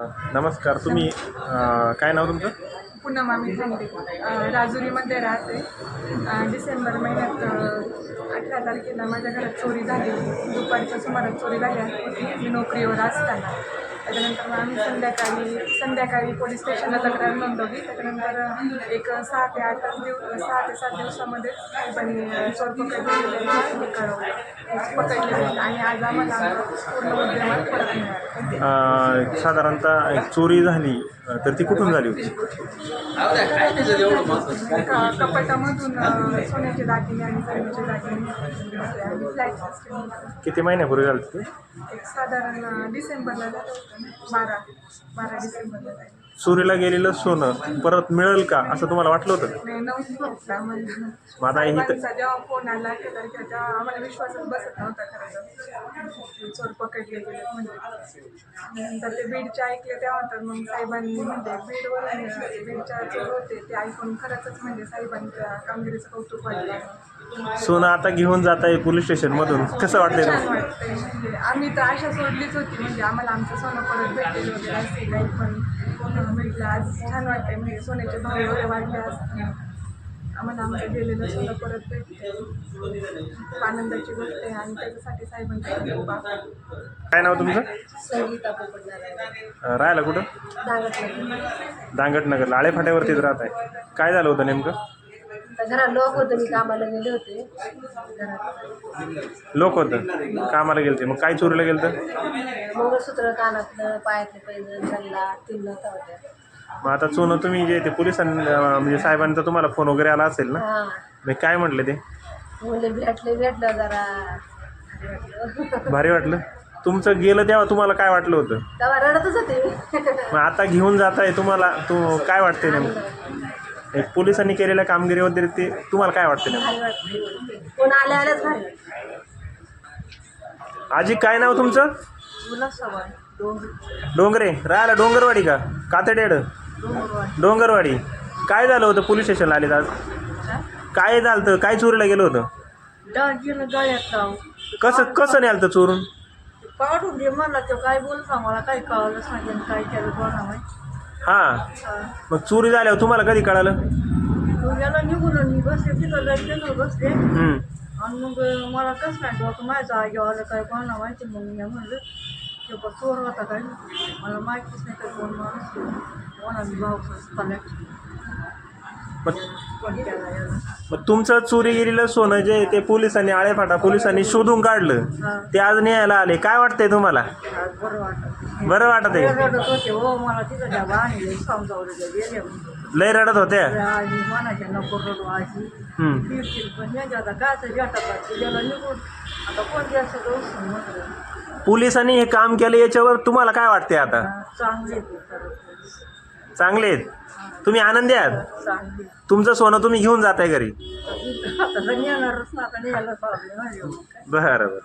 नमस्कार तुम्ही अं, काय नाव तुमचं? पुन्हा मामी थांबे राजुरीमध्ये राहते. डिसेंबर महिन्यात अठरा तारखेला माझ्या घरात चोरी झाली. दुपारच्या सुमारास चोरी झाली मी नोकरीवर असताना. त्याच्यानंतर मग आम्ही संध्याकाळी संध्याकाळी पोलीस स्टेशनला तक्रार नोंदवली. त्याच्यानंतर एक सहा ते आठ दिवस सहा ते सात दिवसामध्ये साहेबांनी चोर पकडले कळवलं. पकडले आणि आज आम्हाला पूर्ण उद्यमात परत मिळालं. साधारणतः एक चोरी झाली तर ती कुठून झाली होती? क- कपाटामधून अ, सोन्याचे दागिने आणि चांदीचे दागिने आणि फ्लॅट किती महिन्यापूर्वी झाली ते एक साधारण डिसेंबरला झालं होतं. बारा बारा डिसेंबरला. चोरीला गेलेलं सोनं परत मिळेल का असं तुम्हाला वाटलं होतं? नाही नव्हतं मग आता ही तर- साहेबांचा जेव्हा फोन आला तेव्हा आम्हाला विश्वासच बसत नव्हता खरं तर. चोर पकडले गेले म्हणजे. नंतर ते बीडचे ऐकले तेव्हा तर मग साहेबांनी म्हणजे बीडवरून बीडच्या चोर होते ते ऐकून खरंच म्हणजे साहेबांच्या कामगिरीचं कौतुक वाटलं सोनं आता घेऊन जात आहे पोलीस स्टेशनमधून कसं वाटतंय? छान तुम्हाला? वाटतंय. आम्ही तर आशा सोडलीच होती म्हणजे आम्हाला आमचं सोनं परत भेटेल वगैरे असे काही पण भेटलं. आज छान वाटतंय म्हणजे सोन्याचे भाव एवढे वाढले आज. आम्हाला आमचं गेलेलं सोनं परत भेटते खूप आनंदाची गोष्ट आहे आणि त्याच्यासाठी साहेबांचे खूप आभार. काय नाव तुमचं? संगीता अं, राहायला कुठं? दांगट नगरला आळे फाट्यावरतीच राहत आहे काय झालं होतं नेमकं? लोक होते मी कामाला गेले होते. घरात लोक होतं? कामाला गेलते. मग काय चोरीला गेलं तर मंगळसूत्र कानातलं पायातलं पैजण सल्ला तीन नव्हता होत्या. मग आता सोनं तुम्ही जे ते पोलिसांनी म्हणजे साहेबांचा तुम्हाला फोन वगैरे आला असेल ना? हां. मग काय म्हटले ते? मुले भेटले भेटलं जरा. भारी वाटलं. तुमचं गेलं तेव्हा तुम्हाला काय वाटलं होतं? तेव्हा रडतच होते मी. मग आता घेऊन जात आहे तुम्हाला तू काय वाटते नेमकं? एक पोलिसांनी केलेल्या कामगिरीबद्दल ते तुम्हाला काय वाटतं नेमकं? भारी वाटते कोण आल्या आल्याच भारी. वाटते आजी काय नाव तुमचं? दोन डोंगरे. राहिला डोंगरवाडी का? कातडेड. डोंगरवाडी. काय झालं होतं? पोलीस स्टेशनला आले आज? काय झालं होतं? काय चोरीला गेलं होतं? गळ्यात लावून. कसं कसं नाही आलं चोरून? काढून दे म्हणला तो काय बोलता मला काही कळलं सांगेल काय केलं कोणा माहिती हां. मग चोरी झाल्यावर तुम्हाला कधी कळालं? गेला निघून मी बसले तिथं जायचं बसले. हम्म. आणि मग मला कसं आई आलं काय कोणा माहिती? मग मी म्हणलं ते चोर होता काय? मला माहितीच नाही काय कोण माणूस कोणा मी भाऊ कलेक्ट मग याला? तुमचं चोरी गेलेलं सोनं जे ते पोलिसांनी आळेफाटा पोलिसांनी शोधून काढलं. हा. ते आज न्यायला आले. काय वाटतंय तुम्हाला? आज बरं वाटत बरं वाटत आहे. रडत होते हो मला तिथं त्या बाणी समजावलं गेले म्हणून. लय रडत होत्या आजी म्हणायच्या नको रडू आजी. हम्म. फिरतील पण यांच्या आता काय भेटतात गेलं निघून. आता कोण जास्त जाऊ म्हटलं पोलिसांनी हे काम केलं याच्यावर तुम्हाला काय वाटते आता? चांगले ते खरं चांगले आहेत? तुम्ही आनंदी आहात? चांगले तुमचं सोनं तुम्ही घेऊन जाताय घरी? आता येणारच ना आता न्यायला पाहिजे बरं बरं.